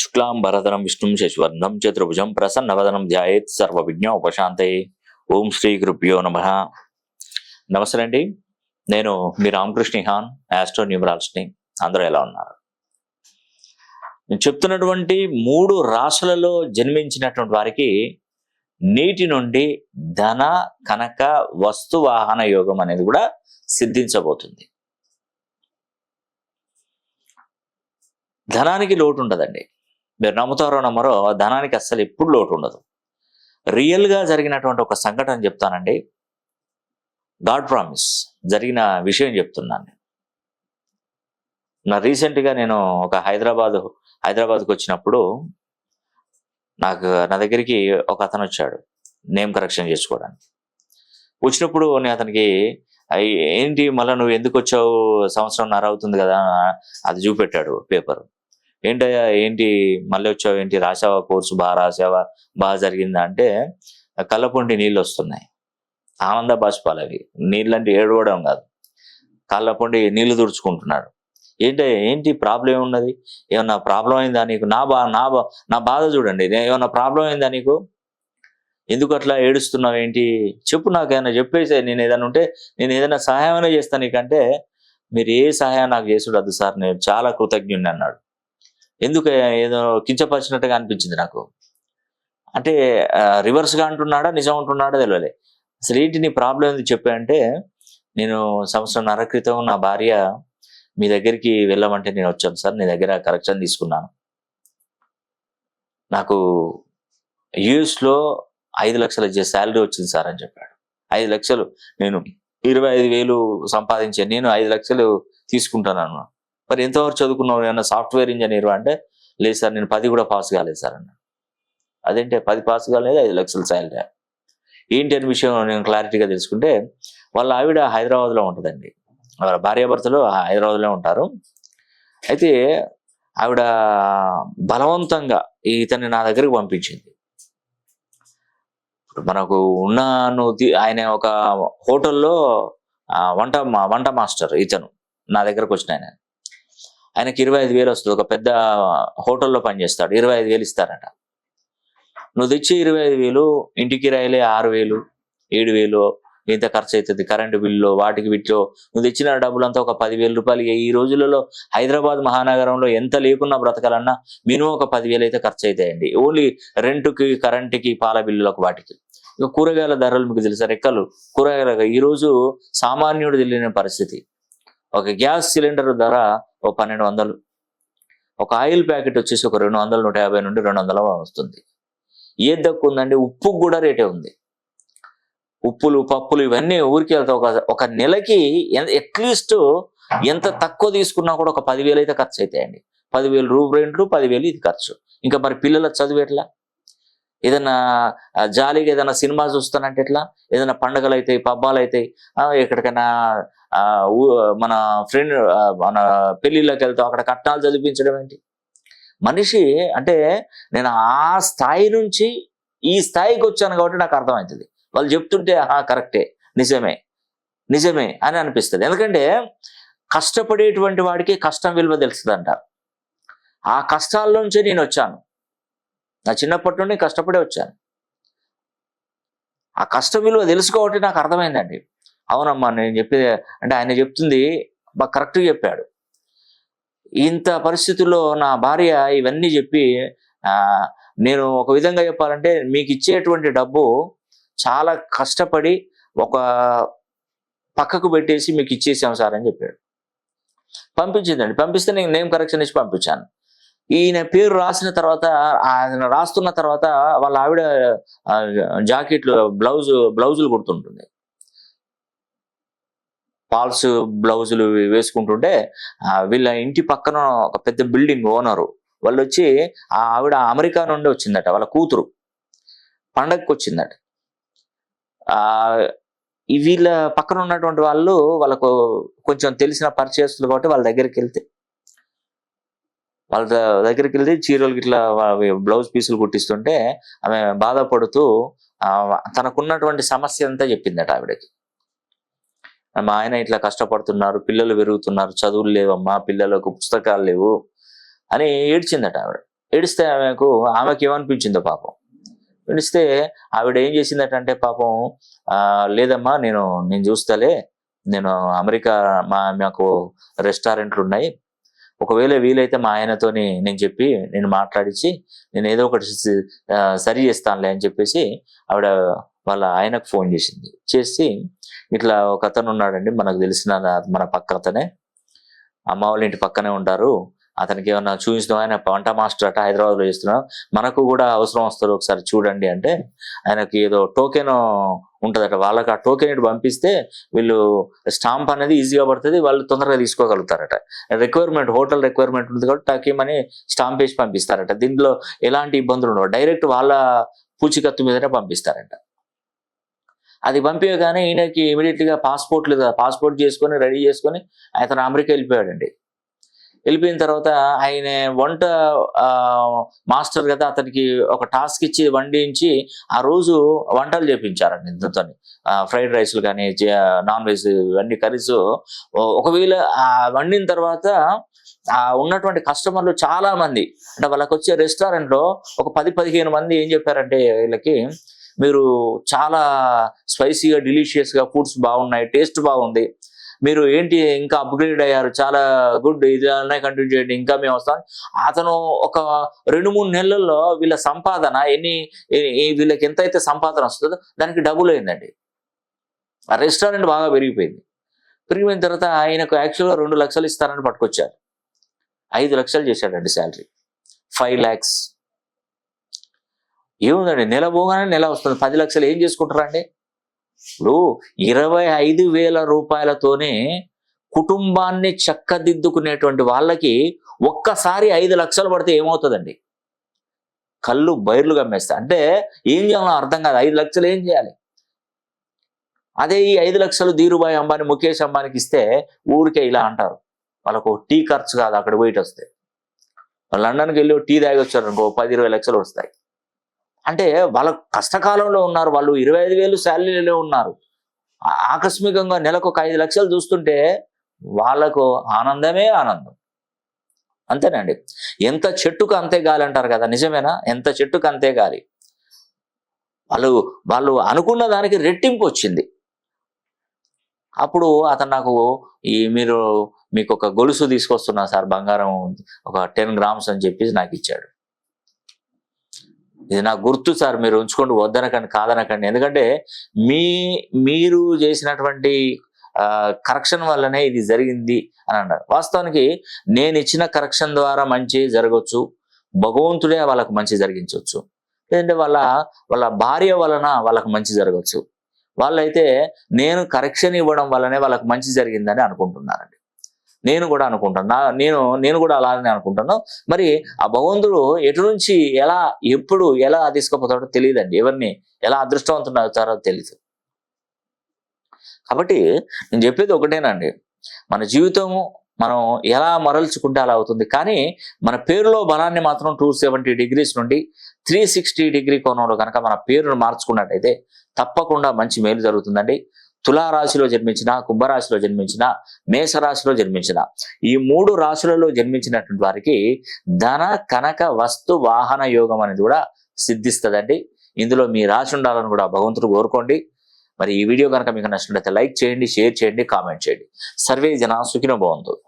శుక్లాంబరధనం విష్ణుం శశివర్ణం చతుర్భుజం ప్రసన్నవదనం ధ్యాయేత్ సర్వ విజ్ఞ ఉపశాంతే ఓం శ్రీ కృప్యో నమ నమస్తే అండి. నేను మీ రామకృష్ణ హాన్ యాస్ట్రో న్యూమరాల్స్ని అందరూ ఎలా ఉన్నారు? నేను చెప్తున్నటువంటి మూడు రాసులలో జన్మించినటువంటి వారికి నీటి నుండి ధన కనక వస్తు వాహన యోగం అనేది కూడా సిద్ధించబోతుంది. ధనానికి లోటు ఉండదండి. మీరు నమ్ముతారో నమ్మరో ధనానికి అస్సలు ఎప్పుడు లోటు ఉండదు. రియల్గా జరిగినటువంటి ఒక సంఘటన చెప్తానండి. గాడ్ ప్రామిస్ జరిగిన విషయం చెప్తున్నాను నా రీసెంట్గా నేను ఒక హైదరాబాద్ హైదరాబాద్కి వచ్చినప్పుడు నాకు నా దగ్గరికి ఒక అతను వచ్చాడు నేమ్ కరెక్షన్ చేసుకోవడానికి. వచ్చినప్పుడు నేను అతనికి ఏంటి మళ్ళీ నువ్వు ఎందుకు వచ్చావు? సంవత్సరంన్నర అవుతుంది కదా అది చూపెట్టాడు పేపర్. ఏంటయ్యా ఏంటి మళ్ళీ వచ్చావు ఏంటి రాసావా కోర్సు బాగా రాసావా బాగా జరిగిందా అంటే కళ్ళపొంటి నీళ్ళు వస్తున్నాయి. ఆనంద బాష్పాలు అవి. నీళ్ళంటే ఏడవడం కాదు. కళ్ళపొండి నీళ్ళు తుడుచుకుంటున్నాడు ఏంటి ఏంటి ప్రాబ్లం ఏమున్నది? ఏమన్నా ప్రాబ్లం అయిందా నీకు? నా బా నా బా నా బాధ చూడండి. ఏమన్నా ప్రాబ్లం అయిందా నీకు? ఎందుకు అట్లా ఏడుస్తున్నావు ఏంటి? చెప్పు నాకు చెప్పేసే నేను ఏదైనా ఉంటే నేను ఏదైనా సహాయమైనా చేస్తాను నీకంటే మీరు ఏ సహాయం నాకు చేసుడద్దు సార్ నేను చాలా కృతజ్ఞుడిని అన్నాడు. ఎందుకు ఏదో కించపరిచినట్టుగా అనిపించింది నాకు? అంటే రివర్స్గా అంటున్నాడా నిజం అంటున్నాడా తెలియలే అసలు ఏంటి నీ ప్రాబ్లం ఏంది చెప్పాయంటే నేను సంవత్సరంన్నర క్రితం నా భార్య మీ దగ్గరికి వెళ్ళమంటే నేను వచ్చాను సార్ నీ దగ్గర కరెక్షన్ తీసుకున్నాను. నాకు యూఎస్లో ఐదు లక్షల శాలరీ వచ్చింది సార్ అని చెప్పాడు. ఐదు లక్షలు నేను ఇరవై ఐదు వేలు సంపాదించాను నేను ఐదు లక్షలు తీసుకుంటాను మరి ఎంతవరకు చదువుకున్నావు ఏమన్నా సాఫ్ట్వేర్ ఇంజనీర్ అంటే లేదు సార్ నేను పది కూడా పాస్ కాలేదు సార్ అన్న అదేంటే పది పాస్ కాలేదు ఐదు లక్షల శాలరీ ఏంటి అని విషయం నేను క్లారిటీగా తెలుసుకుంటే వాళ్ళ ఆవిడ హైదరాబాద్లో ఉంటుందండి. వాళ్ళ భార్యాభర్తలు హైదరాబాద్లో ఉంటారు. అయితే ఆవిడ బలవంతంగా ఇతన్ని నా దగ్గరికి పంపించింది. ఇప్పుడు మనకు ఉన్న ఆయన ఒక హోటల్లో వంట వంట మాస్టర్ ఇతను నా దగ్గరకు వచ్చిన ఆయన. ఆయనకి ఇరవై ఐదు వేలు వస్తుంది. ఒక పెద్ద హోటల్లో పనిచేస్తాడు ఇరవై ఐదు వేలు ఇస్తారట. నువ్వు తెచ్చి ఇరవై ఐదు వేలు ఇంటికి రాయలే ఆరు వేలు ఏడు వేలు ఇంత ఖర్చు అవుతుంది కరెంటు బిల్లు వాటికి వీటిలో నువ్వు తెచ్చిన డబ్బులంతా ఒక పదివేల రూపాయలు. ఈ రోజులలో హైదరాబాద్ మహానగరంలో ఎంత లేకున్నా బ్రతకాలన్నా మినిమం ఒక పదివేలు అయితే ఖర్చు అవుతాయండి ఓన్లీ రెంట్కి కరెంటుకి పాల బిల్లులకు వాటికి. ఇక కూరగాయల ధరలు మీకు తెలుసా? రెక్కలు కూరగాయల ఈ రోజు సామాన్యుడు తెలియని పరిస్థితి. ఒక గ్యాస్ సిలిండర్ ధర ఓ పన్నెండు వందలు. ఒక ఆయిల్ ప్యాకెట్ వచ్చేసి ఒక రెండు వందల నూట యాభై నుండి రెండు వందల వస్తుంది. ఏది తక్కువ ఉందండి? ఉప్పు కూడా రేటే ఉంది. ఉప్పులు పప్పులు ఇవన్నీ ఊరికి వెళ్తా ఒక ఒక నెలకి అట్లీస్ట్ ఎంత తక్కువ తీసుకున్నా కూడా ఒక పదివేలు అయితే ఖర్చు అవుతాయండి పదివేలు రూపు రెంట్లు పదివేలు ఇది ఖర్చు. ఇంకా మరి పిల్లల చదువు ఎట్లా? ఏదైనా జాలీగా ఏదైనా సినిమా చూస్తానంటే ఎట్లా? ఏదైనా పండుగలు అవుతాయి పబ్బాలు అవుతాయి ఎక్కడికైనా ఊ- మన ఫ్రెండ్ మన పెళ్ళిళ్ళకి వెళ్తాం అక్కడ కట్నాలు చదివించడం ఏంటి? మనిషి అంటే నేను ఆ స్థాయి నుంచి ఈ స్థాయికి వచ్చాను కాబట్టి నాకు అర్థమవుతుంది. వాళ్ళు చెప్తుంటే ఆహా కరెక్టే నిజమే నిజమే అని అనిపిస్తుంది. ఎందుకంటే కష్టపడేటువంటి వాడికి కష్టం విలువ తెలుస్తుంది ఆ కష్టాల నుంచే నేను వచ్చాను. నా చిన్నప్పటి నుండి కష్టపడే వచ్చాను. ఆ కష్ట విలువ తెలుసుకోవటం నాకు అర్థమైందండి. అవునమ్మా నేను చెప్పేది అంటే ఆయన చెప్తుంది బాగా కరెక్ట్గా చెప్పాడు. ఇంత పరిస్థితుల్లో నా భార్య ఇవన్నీ చెప్పి నేను ఒక విధంగా చెప్పాలంటే మీకు ఇచ్చేటువంటి డబ్బు చాలా కష్టపడి ఒక పక్కకు పెట్టేసి మీకు ఇచ్చేసాం సార్ అని చెప్పాడు. పంపించిందండి. పంపిస్తే నేను నేమ్ కరెక్షన్ ఇచ్చి పంపించాను. ఈయన పేరు రాసిన తర్వాత ఆయన రాస్తున్న తర్వాత వాళ్ళ ఆవిడ జాకెట్లు బ్లౌజ్ బ్లౌజులు కుడుతుంటుంది పాల్స్ బ్లౌజులు వేసుకుంటుంటే వీళ్ళ ఇంటి పక్కన ఒక పెద్ద బిల్డింగ్ ఓనరు. వాళ్ళు వచ్చి ఆ ఆవిడ అమెరికా నుండి వచ్చిందట వాళ్ళ కూతురు. పండగకి వచ్చిందట వీళ్ళ పక్కన ఉన్నటువంటి వాళ్ళు వాళ్ళకు కొంచెం తెలిసిన పరిచయస్తులు కాబట్టి వాళ్ళ దగ్గరికి వెళ్తే వాళ్ళ దగ్గరికి వెళ్ళి చీరలు ఇట్లా బ్లౌజ్ పీసులు కుట్టిస్తుంటే ఆమె బాధపడుతూ తనకున్నటువంటి సమస్య అంతా చెప్పిందట ఆవిడకి. మా ఆయన ఇట్లా కష్టపడుతున్నారు పిల్లలు పెరుగుతున్నారు చదువులు లేవమ్మా పిల్లలకు పుస్తకాలు లేవు అని ఏడ్చిందట ఆవిడ. ఏడిస్తే ఆమెకు ఆమెకి ఏమనిపించిందో పాపం. ఏడిస్తే ఆవిడ ఏం చేసిందటంటే పాపం లేదమ్మా నేను నేను చూస్తలే. నేను అమెరికా మా మాకు రెస్టారెంట్లు ఉన్నాయి ఒకవేళ వీలైతే మా ఆయనతోని నేను చెప్పి నేను మాట్లాడించి నేను ఏదో ఒకటి సరి చేస్తానులే అని చెప్పేసి ఆవిడ వాళ్ళ ఆయనకు ఫోన్ చేసింది. చేసి ఇట్లా ఒక అతను ఉన్నాడండి మనకు తెలిసిన మన పక్క అతనే. అమ్మ వాళ్ళ ఇంటి పక్కనే ఉంటారు. అతనికి ఏమన్నా చూపించడం ఆయన వంట మాస్టర్ అట హైదరాబాద్లో చేస్తున్నాం మనకు కూడా అవసరం వస్తారు ఒకసారి చూడండి అంటే ఆయనకి ఏదో టోకెన్ ఉంటుందట. వాళ్ళకి ఆ టోకెన్ ఇటు పంపిస్తే వీళ్ళు స్టాంప్ అనేది ఈజీగా పడుతుంది వాళ్ళు తొందరగా తీసుకోగలుగుతారట. రిక్వైర్మెంట్ హోటల్ రిక్వైర్మెంట్ ఉంది కాబట్టి టకీమని స్టాంప్ వేసి పంపిస్తారట. దీంట్లో ఎలాంటి ఇబ్బందులు ఉండవు. డైరెక్ట్ వాళ్ళ పూచికత్తు మీదనే పంపిస్తారంట. అది పంపించగానే ఈయనకి ఇమీడియట్గా పాస్పోర్ట్ పాస్పోర్ట్ చేసుకొని రెడీ చేసుకొని అతను అమెరికా వెళ్ళిపోయాడండి. వెళ్ళిపోయిన తర్వాత ఆయన వంట మాస్టర్ కదా అతనికి ఒక టాస్క్ ఇచ్చి వండించి ఆ రోజు వంటలు చేపించారండి ఇంతతో. ఫ్రైడ్ రైస్లు కానీ నాన్ వెజ్ ఇవన్నీ కర్రీస్. ఒకవేళ వండిన తర్వాత ఆ ఉన్నటువంటి కస్టమర్లు చాలా మంది అంటే వాళ్ళకి వచ్చే రెస్టారెంట్లో ఒక పది పదిహేను మంది ఏం చెప్పారంటే వీళ్ళకి మీరు చాలా స్పైసీగా డిలీషియస్గా ఫుడ్స్ బాగున్నాయి టేస్ట్ బాగుంది మీరు ఏంటి ఇంకా అప్గ్రేడ్ అయ్యారు? చాలా గుడ్ ఇలానే కంటిన్యూ చేయండి. ఇంకా మేము వస్తాం. అతను ఒక రెండు మూడు నెలల్లో వీళ్ళ సంపాదన ఎన్ని వీళ్ళకి ఎంత అయితే సంపాదన వస్తుందో దానికి డబుల్ అయిందండి. ఆ రెస్టారెంట్ బాగా పెరిగిపోయింది. పెరిగిపోయిన తర్వాత ఆయనకు యాక్చువల్గా రెండు లక్షలు ఇస్తారని పట్టుకొచ్చారు. ఐదు లక్షలు చేశాడండి శాలరీ ఫైవ్ ల్యాక్స్ ఏముందండి? నెల పోగానే నెల వస్తుంది. పది లక్షలు ఏం చేసుకుంటారండి? ఇప్పుడు ఇరవై ఐదు వేల రూపాయలతోనే కుటుంబాన్ని చక్కదిద్దుకునేటువంటి వాళ్ళకి ఒక్కసారి ఐదు లక్షలు పడితే ఏమవుతుందండి? కళ్ళు బైర్లు గమ్మేస్తా అంటే ఏం చేయాలో అర్థం కాదు. ఐదు లక్షలు ఏం చేయాలి? అదే ఈ ఐదు లక్షలు ధీరుబాయి అంబానీ ముఖేష్ అంబానీకి ఇస్తే ఊరికే ఇలా అంటారు. వాళ్ళకు టీ ఖర్చు కాదు అక్కడ పోయిట్ వస్తే లండన్కి వెళ్ళి టీ తాగి వచ్చారు అనుకో పది ఇరవై లక్షలు వస్తాయి. అంటే వాళ్ళ కష్టకాలంలో ఉన్నారు వాళ్ళు ఇరవై ఐదు వేలు శాలరీలో ఉన్నారు. ఆకస్మికంగా నెలకు ఒక ఐదు లక్షలు చూస్తుంటే వాళ్ళకు ఆనందమే ఆనందం. అంతేనండి. ఎంత చెట్టుకు అంతే గాలి అంటారు కదా నిజమేనా? ఎంత చెట్టుకు అంతే గాలి. వాళ్ళు వాళ్ళు అనుకున్న దానికి రెట్టింపు వచ్చింది. అప్పుడు అతను నాకు ఈ మీరు మీకు ఒక గొలుసు తీసుకొస్తున్నా సార్ బంగారం ఒక టెన్ గ్రామ్స్ అని చెప్పి నాకు ఇచ్చాడు. ఇది నాకు గుర్తు సార్ మీరు ఉంచుకోండి వద్దనకండి కాదనకండి. ఎందుకంటే మీ మీరు చేసినటువంటి కరెక్షన్ వల్లనే ఇది జరిగింది అని అన్నారు. వాస్తవానికి నేను ఇచ్చిన కరెక్షన్ ద్వారా మంచి జరగవచ్చు భగవంతుడే వాళ్ళకు మంచి జరిగించవచ్చు లేదంటే వాళ్ళ వాళ్ళ భార్య వలన వాళ్ళకు మంచి జరగవచ్చు వాళ్ళైతే నేను కరెక్షన్ ఇవ్వడం వల్లనే వాళ్ళకి మంచి జరిగిందని అనుకుంటున్నారండి. నేను కూడా అనుకుంటాను. నా నేను నేను కూడా అలానే అనుకుంటాను. మరి ఆ భగవంతుడు ఎటు నుంచి ఎలా ఎప్పుడు ఎలా తీసుకుపోతాడో తెలియదండి. ఎవరిని ఎలా అదృష్టవంతుడు అవుతారో తెలియదు కాబట్టి నేను చెప్పేది ఒకటేనండి. మన జీవితము మనం ఎలా మరల్చుకుంటే అలా అవుతుంది. కానీ మన పేరులో బలాన్ని మాత్రం టూ సెవెంటీ డిగ్రీస్ నుండి త్రీ సిక్స్టీ డిగ్రీ కోణంలో కనుక మన పేరును మార్చుకున్నట్టయితే తప్పకుండా మంచి మేలు జరుగుతుందండి. తులారాశిలో జన్మించిన కుంభరాశిలో జన్మించిన మేషరాశిలో జన్మించిన ఈ మూడు రాశులలో జన్మించినటువంటి వారికి ధన కనక వస్తు వాహన యోగం అనేది కూడా సిద్ధిస్తుందండి. ఇందులో మీ రాశి ఉండాలని కూడా భగవంతుడు కోరుకోండి. మరి ఈ వీడియో కనుక మీకు నచ్చినట్లయితే లైక్ చేయండి షేర్ చేయండి కామెంట్ చేయండి. సర్వే జన సుఖినో భవంతు.